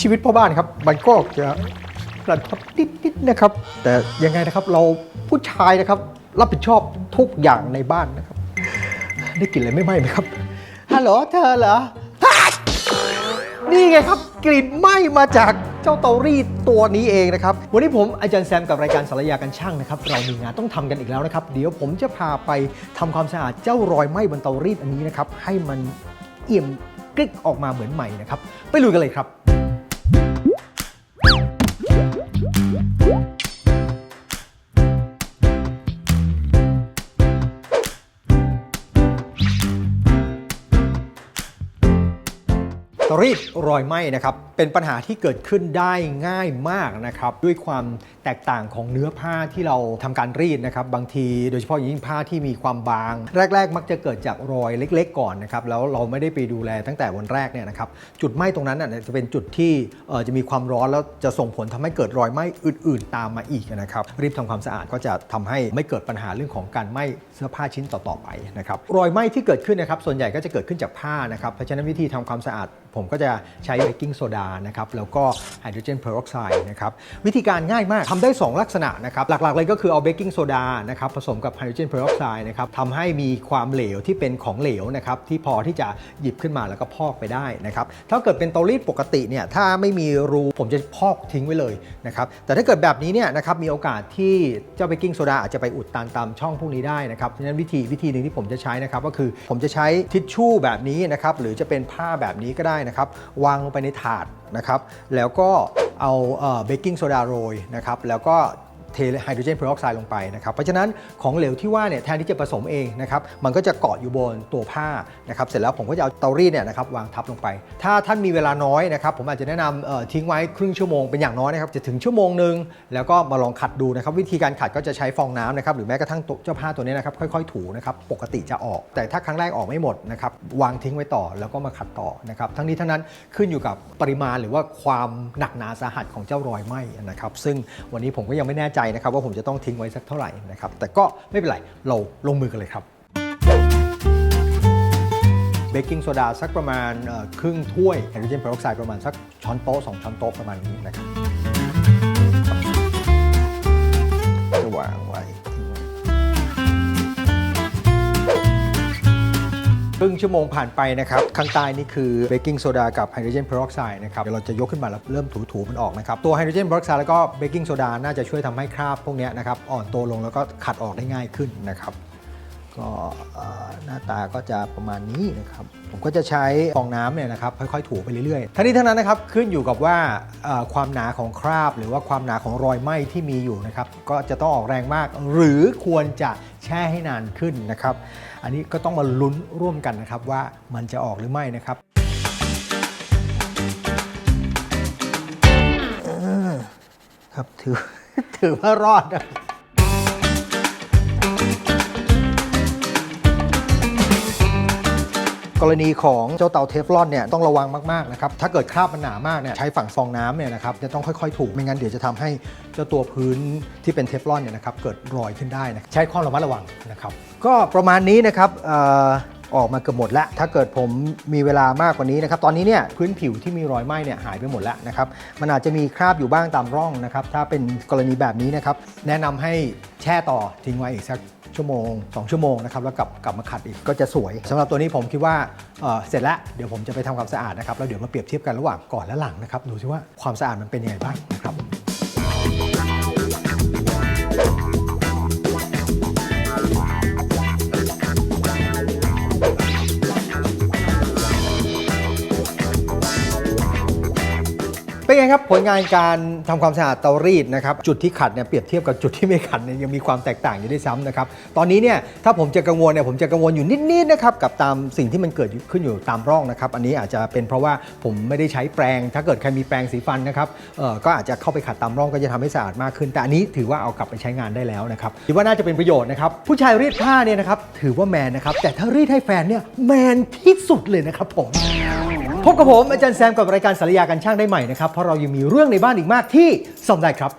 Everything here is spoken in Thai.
ชีวิตพ่อบ้านครับมันก็จะระทับนิดๆนะครับ แต่ยังไงนะครับเราผู้ชายนะครับ รับผิดชอบทุกอย่างในบ้านนะครับ ได้กลิ่นอะไรไม่ไหม้ไหมครับฮัลโหลเธอเหรอนี่ไงครับกลิ่นไหม้มาจากเจ้าเตารีดตัวนี้เองนะครับ วันนี้ผมอาจารย์แซมกับรายการสารยากันช่างนะครับ เรามีงานต้องทำกันอีกแล้วนะครับ เดี๋ยวผมจะพาไปทำความสะอาดเจ้ารอยไหม้บนเตารีดอันนี้นะครับ ให้มันเอี่ยมกริกออกมาเหมือนใหม่นะครับ ไปลุยกันเลยครับ Boop. ตรีดรอยไหม้นะครับเป็นปัญหาที่เกิดขึ้นได้ง่ายมากนะครับด้วยความแตกต่างของเนื้อผ้าที่เราทำการรีดนะครับบางทีโดยเฉพาะอย่างยิ่งผ้าที่มีความบาง แรก ๆ มักจะเกิดจากรอยเล็ก ๆ ก่อนนะครับแล้วเราไม่ได้ไปดูแลตั้งแต่วันแรกเนี่ยนะครับจุดไหม้ตรงนั้นน่ะจะเป็นจุดที่เอ่อจะมีความร้อนแล้วจะส่งผลทำให้เกิดรอยไหม้อื่น ๆ ตามมาอีกนะครับรีบทำความสะอาดก็จะทำให้ไม่เกิดปัญหาเรื่องของการไหม้เสื้อผ้าชิ้นต่อๆไปนะครับรอยไหม้ที่เกิดขึ้นนะครับส่วนใหญ่ก็จะเกิดขึ้นจากผ้านะครับเพราะฉะนั้นวิธีทำความสะอาด ผมก็จะใช้เบกกิ้งโซดานะครับแล้วก็ไฮโดรเจนเพอร์ออกไซด์นะครับวิธีการง่ายมากทำได้ 2 ลักษณะนะครับหลักๆเลยก็คือเอาเบกกิ้งโซดานะครับผสมกับไฮโดรเจนเพอร์ออกไซด์นะครับทำให้มีความเหลวที่เป็นของเหลวนะครับที่พอที่จะหยิบขึ้นมาแล้วก็พอกไปได้นะครับถ้าเกิดเป็นเตารีดปกติเนี่ยถ้าไม่มีรูผมจะพอกทิ้งไว้เลยนะครับแต่ถ้าเกิดแบบนี้เนี่ยนะครับมีโอกาสที่เจ้าเบกกิ้งโซดาอาจจะไปอุดตันตามช่องพวกนี้ได้นะครับเพราะฉะนั้นวิธีวิธีหนึ่งที่ผมจะใช้นะครับก็คือผมจะใช้ทิชชู่แบบนี้นะครับหรือจะเป็นผ้าแบบนี้ก็ได้นะครับวางลงไปในถาดนะครับแล้วก็เอาเบกกิ้งโซดาโรยนะครับแล้วก็ เทไฮโดรเจนเพอร์ออกไซด์ลงไปนะครับเพราะฉะนั้นของเหลวที่ว่าเนี่ยแทนที่จะผสมเองนะครับมันก็จะเกาะอยู่บนตัวผ้านะครับเสร็จแล้วผมก็จะเอาเตารีดเนี่ยนะครับวางทับลงไป ถ้าท่านมีเวลาน้อยนะครับผมอาจจะแนะนำทิ้งไว้ครึ่งชั่วโมงเป็นอย่างน้อยนะครับจะถึงชั่วโมงหนึ่งแล้วก็มาลองขัดดูนะครับวิธีการขัดก็จะใช้ฟองน้ำนะครับหรือแม้กระทั่งเจ้าผ้าตัวนี้นะครับค่อยๆ ถูนะครับปกติจะออก แต่ถ้าครั้งแรกออกไม่หมดนะครับวางทิ้งไว้ต่อแล้วก็มาขัดต่อนะครับทั้งนี้ทั้งนั้นขึ้นอยู่กับปริมาณหรือว่าความหนักหนาสาหัสของเจ้ารอยไหมนะครับซึ่งวันนี้ผมก็ยังไม่แน่ใจนะครับว่าผมจะต้องทิ้งไว้สักเท่าไหร่นะครับแต่ก็ไม่เป็นไรเราลงมือกันเลยครับเบกกิ้งโซดาสักประมาณครึ่งถ้วยไฮโดรเจนเปอร์ออกไซด์ประมาณสักช้อนโต๊ะ2ช้อนโต๊ะประมาณนี้นะครับ ครึ่งชั่วโมงผ่านไปนะครับ ข้างใต้นี่คือเบกกิ้งโซดากับไฮโดรเจนเพอร์ออกไซด์นะครับ เดี๋ยวเราจะยกขึ้นมาแล้วเริ่มถูๆมันออกนะครับ ตัวไฮโดรเจนเพอร์ออกไซด์แล้วก็เบกกิ้งโซดาน่าจะช่วยทำให้คราบพวกนี้นะครับอ่อนตัวลงแล้วก็ขัดออกได้ง่ายขึ้นนะครับ ก็หน้าตาก็จะประมาณนี้นะครับ ผมก็จะใช้ฟองน้ำเนี่ยนะครับค่อยๆถูไปเรื่อยๆทั้งนี้ทั้งนั้นนะครับขึ้นอยู่กับว่าความหนาของคราบ หรือว่าความหนาของรอยไหม้ที่มีอยู่นะครับก็จะต้องออกแรงมาก หรือควรจะแช่ให้นานขึ้นนะครับ อันนี้ก็ต้องมาลุ้นร่วมกันนะครับว่ามันจะออกหรือไม่นะครับครับถือถือว่ารอดนะ กรณีของเจ้าเตาเทฟลอนเนี่ยต้องระวังมากๆนะครับถ้าเกิดคราบมันหนามากเนี่ยใช้ฝั่งฟองน้ำเนี่ยนะครับจะต้องค่อยๆ ถูกไม่งั้นเดี๋ยวจะทำให้เจ้าตัวพื้นที่เป็นเทฟลอนเนี่ยนะครับเกิดรอยขึ้นได้นะใช้ความระมัดระวังนะครับก็ประมาณนี้นะครับ ออกมาเกือบหมดแล้วถ้าเกิดผมมีเวลามากกว่านี้นะครับตอนนี้เนี่ยพื้นผิวที่มีรอยไหม้เนี่ยหายไปหมดแล้วนะครับมันอาจจะมีคราบอยู่บ้างตามร่องนะครับถ้าเป็นกรณีแบบนี้นะครับแนะนำให้แช่ต่อทิ้งไว้อีกสักชั่วโมง 2 ชั่วโมงนะครับแล้วกลับกลับมาขัดอีกก็จะสวยสำหรับตัวนี้ผมคิดว่าเเสร็จแล้วเดี๋ยวผมจะไปทำความสะอาดนะครับแล้วเดี๋ยวมาเปรียบเทียบกันระหว่างก่อนและหลังนะครับดูซิว่าความสะอาดมันเป็นยังไงบ้างนะครับ เป็นไงครับผลงานการทำความสะอาดเตารีดนะครับจุดที่ขัดเนี่ยเปรียบเทียบกับจุดที่ไม่ขัดเนี่ยยังมีความแตกต่างอยู่ด้วยซ้ำนะครับตอนนี้เนี่ยถ้าผมจะกังวลเนี่ยผมจะกังวลอยู่นิดๆนะครับกับตามสิ่งที่มันเกิดขึ้นอยู่ตามร่องนะครับอันนี้อาจจะเป็นเพราะว่าผมไม่ได้ใช้แปรงถ้าเกิดใครมีแปรงสีฟันนะครับเอ่อก็อาจจะเข้าไปขัดตามร่องก็จะทำให้สะอาดมากขึ้น แต่อันนี้ถือว่าเอากลับไปใช้งานได้แล้วนะครับคิดว่าน่าจะเป็นประโยชน์นะครับผู้ชายรีดผ้าเนี่ยนะครับถือว่าแมนนะครับแต่ถ้ารีดให้แฟนเนี่ยแมนที่สุดเลยนะครับผม พบกับผมอาจารย์แซมกับรายการสารยากันช่างได้ใหม่นะครับ เพราะเรายังมีเรื่องในบ้านอีกมากที่ซ่อมได้ครับ